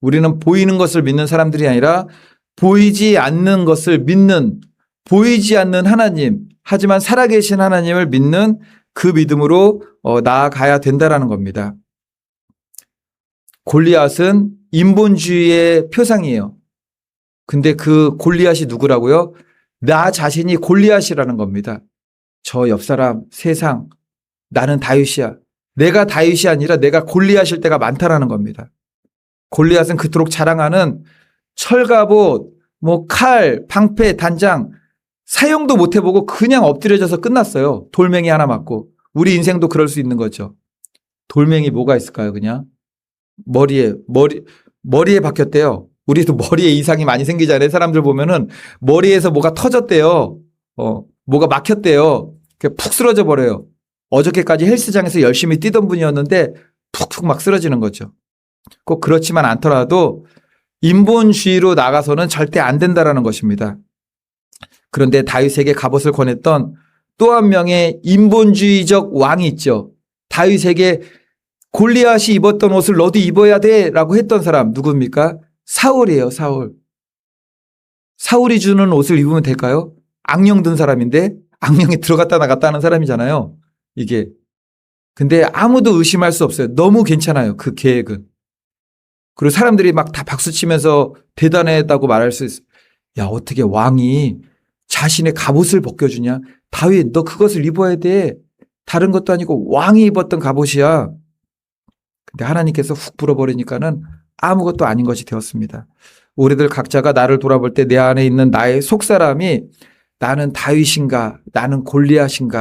우리는 보이는 것을 믿는 사람들이 아니라 보이지 않는 것을 믿는 보이지 않는 하나님 하지만 살아계신 하나님을 믿는 그 믿음으로 어, 나아가야 된다라는 겁니다. 골리앗은 인본주의의 표상이에요. 근데 그 골리앗이 누구라고요? 나 자신이 골리앗이라는 겁니다. 저 옆 사람, 세상, 나는 다윗이야. 내가 다윗이 아니라 내가 골리앗일 때가 많다라는 겁니다. 골리앗은 그토록 자랑하는 철갑옷, 뭐 칼, 방패, 단장 사용도 못 해보고 그냥 엎드려져서 끝났어요. 돌멩이 하나 맞고 우리 인생도 그럴 수 있는 거죠. 돌멩이 뭐가 있을까요? 그냥 머리에 머리 머리에 박혔대요. 우리도 머리에 이상이 많이 생기잖아요. 사람들 보면은 머리에서 뭐가 터졌대요. 어, 뭐가 막혔대요. 그푹 쓰러져 버려요. 어저께까지 헬스장에서 열심히 뛰던 분이었는데 푹푹 막 쓰러지는 거죠. 꼭 그렇지만 않더라도 인본주의로 나가서는 절대 안 된다라는 것입니다. 그런데 다윗에게 갑옷을 권했던 또 한 명의 인본주의적 왕이 있죠. 다윗에게 골리앗이 입었던 옷을 너도 입어야 돼라고 했던 사람 누굽니까? 사울이에요, 사울. 사울이 주는 옷을 입으면 될까요? 악령 든 사람인데 악령이 들어갔다 나갔다 하는 사람이잖아요. 이게. 근데 아무도 의심할 수 없어요. 너무 괜찮아요. 그 계획은. 그리고 사람들이 막 다 박수 치면서 대단했다고 말할 수 있어요. 야, 어떻게 왕이 자신의 갑옷을 벗겨주냐? 다윗, 너 그것을 입어야 돼. 다른 것도 아니고 왕이 입었던 갑옷이야. 근데 하나님께서 훅 불어버리니까는 아무것도 아닌 것이 되었습니다. 우리들 각자가 나를 돌아볼 때 내 안에 있는 나의 속사람이 나는 다윗인가, 나는 골리앗인가,